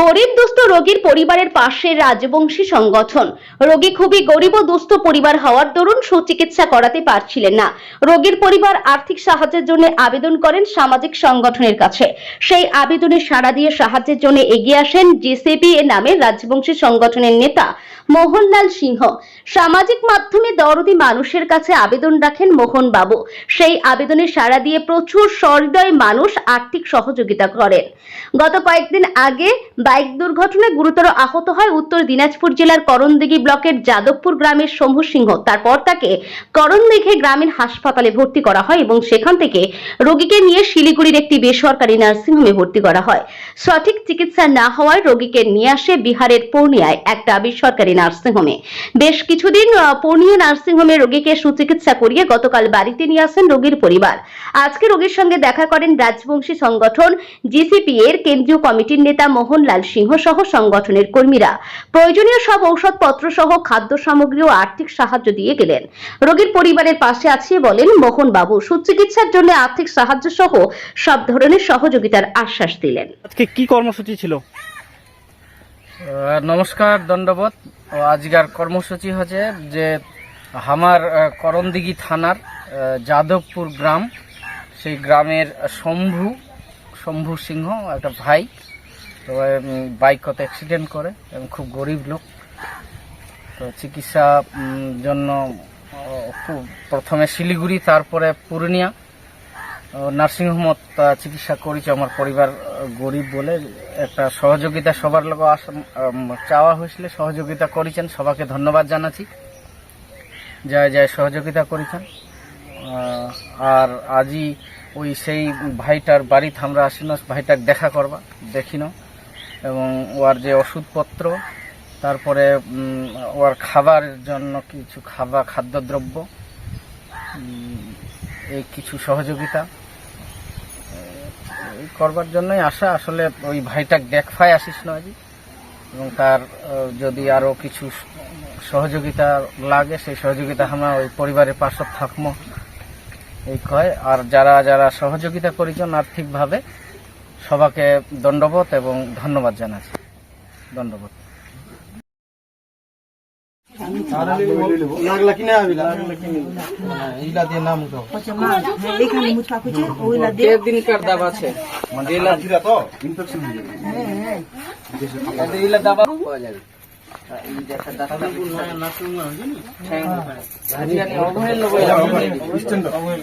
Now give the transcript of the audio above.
গরিব, দুস্থ রোগীর পরিবারের পাশে রাজবংশী সংগঠন। রোগী খুবই গরিব ও দুস্থ পরিবার হওয়ার দরুন সুচিকিৎসা করাতে পারছিলেন না। রোগীর পরিবার আর্থিক সাহায্যের জন্য আবেদন করেন সামাজিক সংগঠনের কাছে। সেই আবেদনে সাড়া দিয়ে সাহায্যের জন্য এগিয়ে আসেন জেসিপি এ নামে রাজবংশী সংগঠনের নেতা মোহনলাল সিংহ। সামাজিক মাধ্যমে দরদি মানুষের কাছে আবেদন রাখেন মোহন বাবু সেই আবেদনে সাড়া দিয়ে প্রচুর সহৃদয় মানুষ আর্থিক সহযোগিতা করেন। গত কয়েকদিন আগে বাইক দুর্ঘটনায় গুরুতর আহত হয় উত্তর দিনাজপুর জেলার করণদিঘি ব্লকের যাদবপুর গ্রামের শম্ভু সিংহ। তারপর তাকে করণদিঘি গ্রামীণ হাসপাতালে ভর্তি করা হয় এবং সেখান থেকে রোগীকে নিয়ে শিলিগুড়ির একটি বেসরকারি নার্সিংহোমে ভর্তি করা হয়। সঠিক চিকিৎসা না হওয়ায় রোগীকে নিয়ে আসে বিহারের পূর্ণিয়ায় একটা বেসরকারি নার্সিংহোমে। বেশ কিছুদিন পূর্ণিয়া নার্সিংহোমে রোগীকে সুচিকিৎসা করিয়ে গতকাল বাড়িতে নিয়ে আসেন রোগীর পরিবার। আজকে রোগীর সঙ্গে দেখা করেন রাজবংশী সংগঠন জিসিপি এর কেন্দ্রীয় কমিটির নেতা মোহনলাল সিংহ সহ সংগঠনের কর্মীরা। প্রয়োজনীয় সব ঔষধপত্র সহ খাদ্য সামগ্রী ও আর্থিক সাহায্য দিয়ে গেলেন। রোগীর পরিবারের পাশে আছে বলেন মোহন বাবু সুচিকিৎসার জন্য আর্থিক সাহায্য সহ সব ধরনের সহযোগিতার আশ্বাস দিলেন। আজকে কি কর্মসূচি ছিল? আহ, নমস্কার দণ্ডবোধ। ও আজকের কর্মসূচি হচ্ছে যে আমার আহ, করণদিঘি থানার আহ, যাদবপুর গ্রাম সেই গ্রামের শম্ভু শম্ভু সিংহ একটা ভাই তো বাইক কত অ্যাক্সিডেন্ট করে এবং খুব গরিব লোক। তো চিকিৎসা জন্য খুব প্রথমে শিলিগুড়ি তারপরে পূর্ণিয়া। নার্সিংহোমত আহ, চিকিৎসা করেছে আমার পরিবার গরিব বলে। একটা সহযোগিতা সবার লোক চাওয়া হয়েছিল সহযোগিতা করেছেন। সবাকে ধন্যবাদ জানাচ্ছি। যায় যায় সহযোগিতা করেছেন। আর আজই ওই সেই ভাইটার বাড়িতে আমরা আসি না ভাইটাকে দেখা করবা দেখিন এবং ওর যে ওষুধপত্র, তারপরে ওর খাবারের জন্য কিছু খাবার, খাদ্যদ্রব্য এই কিছু সহযোগিতা করবার জন্যই আসা। আসলে ওই ভাইটা দেখফায় আসিস না এবং তার যদি আরও কিছু সহযোগিতা লাগে, সেই সহযোগিতা আমরা ওই পরিবারের পাশে থাকব। এই কয়, আর যারা যারা সহযোগিতা করেছেন আর্থিকভাবে সবাকে দণ্ডবোধ এবং ধন্যবাদ জানাচ্ছি। দণ্ডবোধ। ইনফেকশন হয়ে অবহেল